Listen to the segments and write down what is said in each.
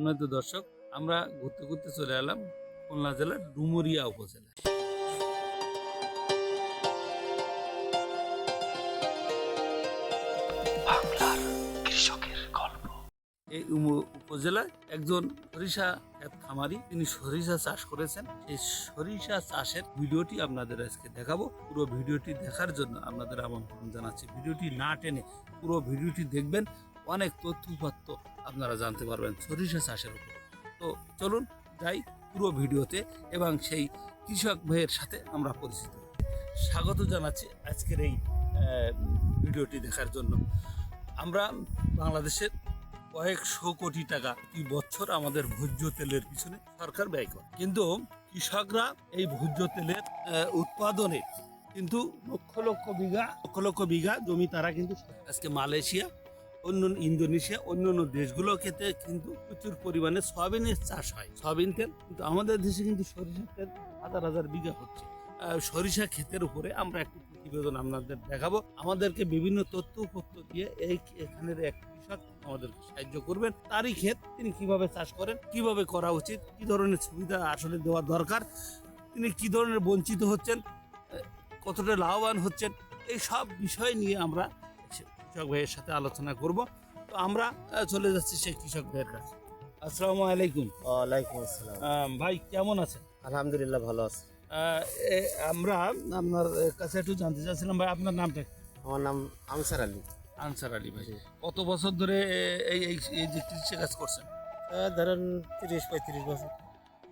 সম্মানিত দর্শক আমরা ঘুরতে ঘুরতে চলে এলাম খুলনা জেলার ডুমুরিয়া উপজেলায়। এই উপজেলায় একজন সরিষা খামারি তিনি সরিষা চাষ করেছেন। এই সরিষা চাষের ভিডিওটি আপনাদের আজকে দেখাবো। পুরো ভিডিওটি দেখার জন্য আপনাদের আমন্ত্রণ জানাচ্ছি। ভিডিওটি না টেনে পুরো ভিডিওটি দেখবেন। অনেক তথ্য উপাত্ত আপনারা জানতে পারবেন সরিষা চাষের উপর। তো চলুন যাই পুরো ভিডিওতে এবং সেই কৃষক ভাইয়ের সাথে আমরা পরিচিত। স্বাগত জানাচ্ছি আজকের এই ভিডিওটি দেখার জন্য। আমরা বাংলাদেশের কয়েকশো কোটি টাকা প্রতি বছর আমাদের ভোজ্য তেলের পিছনে সরকার ব্যয় করে। কিন্তু কৃষকরা এই ভোজ্য তেলের উৎপাদনে কিন্তু লক্ষ লক্ষ বিঘা, লক্ষ লক্ষ বিঘা জমি তারা কিন্তু আজকে মালয়েশিয়া অন্য ইন্দোনেশিয়া, অন্য অন্য দেশগুলোকে কিন্তু প্রচুর পরিমাণে সয়াবিনের চাষ হয়, সয়াবিন তেল। কিন্তু আমাদের দেশে কিন্তু সরিষার তেল হাজার হাজার বিঘা হচ্ছে। সরিষা ক্ষেতের উপরে আমরা একটি প্রতিবেদন আপনাদের দেখাবো। আমাদেরকে বিভিন্ন তথ্য উপত্য দিয়ে এই এখানের এক কৃষক আমাদেরকে সাহায্য করবেন। তারই ক্ষেত তিনি কীভাবে চাষ করেন, কীভাবে করা উচিত, কি ধরনের সুবিধা আসলে দেওয়া দরকার, তিনি কি ধরনের বঞ্চিত হচ্ছেন কতটা লাভবান হচ্ছেন, এই সব বিষয় নিয়ে আমরা কৃষক ভাইয়ের সাথে আলোচনা করব। তো আমরা চলে যাচ্ছি সেই কৃষক ভাইয়ের কাছে। আসসালামু আলাইকুম। ওয়ালাইকুম আসসালাম। ভাই কেমন আছেন? আলহামদুলিল্লাহ ভালো আছে। আমরা আপনার কাছে একটু জানতে চাচ্ছিলাম ভাই আপনার নামটা আমার নাম আনসার আলী। আনসার আলী ভাই। কত বছর ধরে এই এই এই যে কৃষি কাজ করছেন? ধরেন তিরিশ পঁয়ত্রিশ বছর।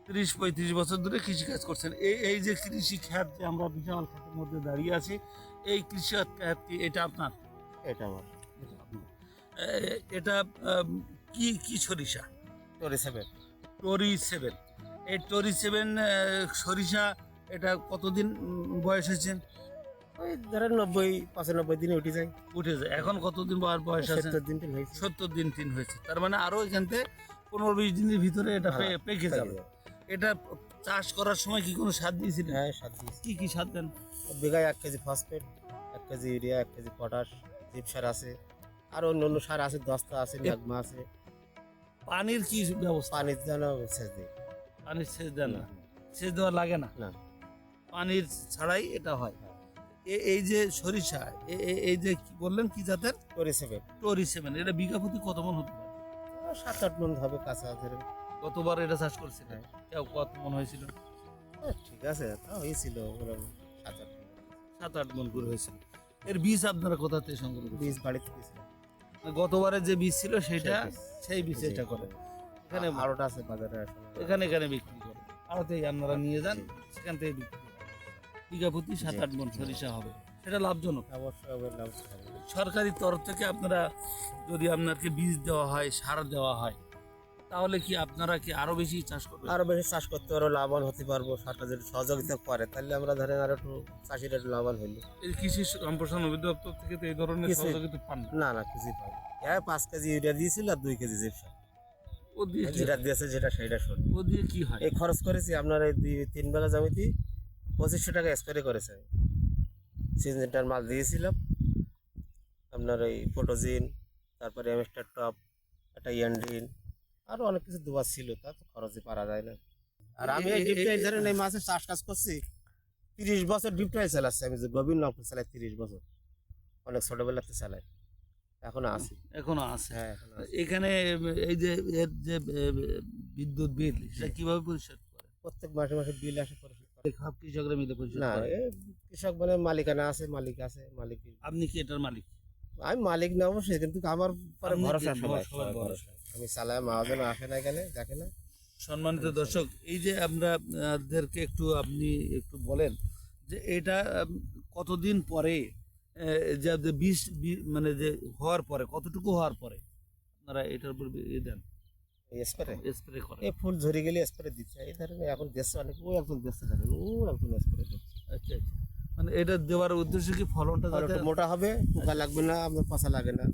তিরিশ পঁয়ত্রিশ বছর ধরে কৃষি কাজ করছেন। এই এই যে কৃষি খাত যে আমরা বিশাল খাতের মধ্যে দাঁড়িয়ে আছি এই কৃষি কি এটা আপনার? এটা আমার। এটা কি কি সরিষা? টরি সেভেন। টরি সেভেন। এই টরি সেভেন সরিষা এটা কতদিন বয়স হয়েছে? ওই ধরেন নব্বই পঁচানব্বই দিনে উঠে যায়। উঠে যায়। এখন কতদিন বয়স বয়স আছে? সত্তর দিন টিন হয়েছে। সত্তর দিন তিন হয়েছে। তার মানে আরও এখান থেকে পনেরো বিশ দিনের ভিতরে এটা হ্যাঁ, পেকে যাবে। এটা চাষ করার সময় কি কোনো সার দিয়েছিলেন? হ্যাঁ সাত দিয়েছি। কি কি সার দেন? বিঘায় এক কেজি ফসফেট এক কেজি ইউরিয়া এক কেজি পটাশ জিপ সার আছে আর অন্য অন্য সার আছে দস্তা আছে ম্যাগমা আছে। পানির কি ব্যবস্থা? পানির যেন সেচ দিই। পানির সেচ দেন না। সেচ দেওয়া লাগে না? না। পানির ছাড়াই এটা হয়। এ- এই যে সরিষা এই যে কি বললেন কি জাতের? টরি সেভেন টরি সেভেন এটা বিঘা প্রতি কত মন হতে পারে? সাত আট মন হবে কাঁচা ধরে কতবার এটা চাষ করছিলেন হ্যাঁ। কেউ কত মন হয়েছিল? হ্যাঁ, ঠিক আছে তা হয়েছিল সাত আট মণ। সাত আট মন করে হয়েছিল। এর বীজ আপনারা কোথা থেকে সংগ্রহ করেন বীজ বাড়িতে গেছিলাম গতবারে যে বীজ ছিল সেটা সেই বীজ। এটা করে। এখানে আরোটা আছে বাজারে এখানে এখানে বিক্রি করে। আড়তেই আপনারা নিয়ে যান সেখান থেকে বিক্রি বিঘা প্রতি সাত আট মন সরিষা হবে। সেটা লাভজনক? সরকারি তরফ থেকে আপনারা যদি আপনাকে বীজ দেওয়া হয় সার দেওয়া হয় তাহলে কি আপনারা কি আরও বেশি চাষ করবেন? আরও বেশি চাষ করতে পারব লাভবান হতে পারব সরকার যদি সহযোগিতা করে তাহলে আমরা ধরেন আরও একটু চাষিরা একটু লাভবান হইল। এই কৃষি সম্প্রসারণ অধিদপ্তর থেকে তো এই ধরনের সহযোগিতা পান না। না কিছুই পাবো হ্যাঁ পাঁচ কেজি ইউরিয়া দিয়েছিল আর দুই কেজি জিপসার ও দিয়ে যেটা দিয়েছে যেটা সেটা শোন। ও দিয়ে কি হয়? এই খরচ করেছি আপনার এই দুই তিন বেলা জমিতে পঁচিশশো টাকা স্প্রে করেছে। সিজনটার মাল দিয়েছিলাম। আপনার ওই ফটোজিন তারপরে এমস্টার টপ একটা ইয়ান্ড্রিন আরও অনেক কিছু দেওয়া ছিল তা তো খরচে পারা যায় না। আর আমি এই ধরেন এই মাছের চাষ কাজ করছি তিরিশ বছর ডিপটাইল চালাচ্ছি আমি যে গভীর লঙ্কা চালাই তিরিশ বছর। অনেক ছোটবেলাতে চালাই এখনও আছি। এখনও আছে। হ্যাঁ এখানে এই যে এর যে বিদ্যুৎ বিল সেটা কীভাবে পরিশোধ করে? প্রত্যেক মাসে মাসে বিল আসে পরিশোধ করে। সব কৃষকরা মিলে পরিশোধ না কৃষক মানে মালিকানা আছে মালিক আছে মালিক আপনি কি এটার মালিক? আমি মালিক না অবশ্যই। কিন্তু আমার পরে ভরসা সবাই আমি মহাজন আসে না এখানে দেখে না। সম্মানিত দর্শক এই যে আমরা আপনাদেরকে একটু আপনি একটু বলেন যে এটা কতদিন পরে যে বিষ মানে যে হওয়ার পরে কতটুকু হওয়ার পরে? আপনারা এটার উপর ইয়ে দেন। স্প্রে? স্প্রে করেন। এই ফুল ঝরে গেলে স্প্রে দিচ্ছে। এই ধরেন এখন দেশে অনেক ও একজন দেশে দেখেন ও একজন স্প্রে দিচ্ছে আচ্ছা আচ্ছা। মানে এটা দেওয়ার উদ্দেশ্য কি ফলনটা যাতে মোটা হবে পোকা লাগবে না আপনার পচা লাগে না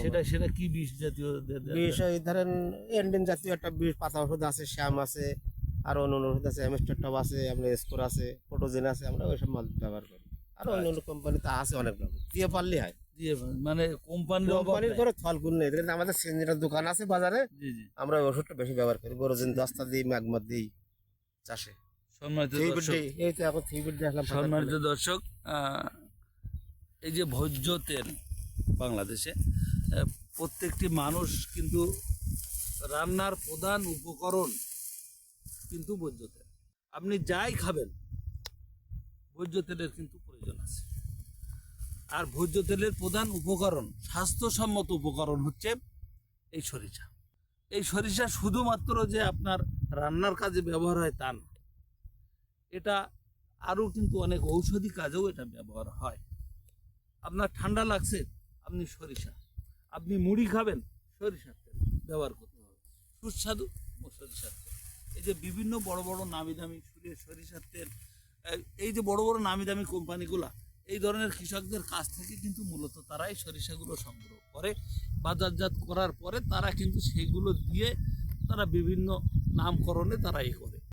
সেটা সেটা কি বিষ জাতীয় বিষ এই ধরেন এন্ডিন জাতীয় একটা বিষ পাতা ওষুধ আছে শ্যাম আছে আর অন্য অন্য ওষুধ আছে এমএসটার টপ আছে আপনার স্কোর আছে ফটোজেন আছে আমরা ওইসব মাল ব্যবহার করি। আর অন্য অন্য কোম্পানিতে আছে অনেক রকম দিয়ে পারলে হয়। দিয়ে মানে কোম্পানির কোম্পানির। কোনো ফলগুলো নেই। আমাদের সিজনটার দোকান আছে বাজারে আমরা ওই ওষুধটা বেশি ব্যবহার করি বড়জিন দস্তা দিই ম্যাগমা দিই চাষে। সম্মানিত দর্শক। এই যে ভোজ্য তেল বাংলাদেশে প্রত্যেকটি মানুষ কিন্তু রান্নার প্রধান উপকরণ কিন্তু ভোজ্য তেল। আপনি যাই খাবেন ভোজ্য তেলের কিন্তু প্রয়োজন আছে। আর ভোজ্য তেলের প্রধান উপকরণ স্বাস্থ্যসম্মত উপকরণ হচ্ছে এই সরিষা। এই সরিষা শুধুমাত্র যে আপনার রান্নার কাজে ব্যবহার হয় তা না এটা আরও কিন্তু অনেক ঔষধি কাজেও এটা ব্যবহার হয়। আপনার ঠান্ডা লাগছে, আপনি সরিষা। আপনি মুড়ি খাবেন, সরিষার তেল ব্যবহার করতে হবে। সুস্বাদু সরিষার তেল। এই যে বিভিন্ন বড় বড় নামি দামি সরিষার তেল, এই- যে বড় বড় নামি দামি কোম্পানিগুলা, এই ধরনের কৃষকদের কাছ থেকে কিন্তু মূলত তারাই সরিষাগুলো সংগ্রহ করে। বাজারজাত করার পরে তারা কিন্তু সেইগুলো দিয়ে তারা বিভিন্ন নামকরণে তারা এই করে।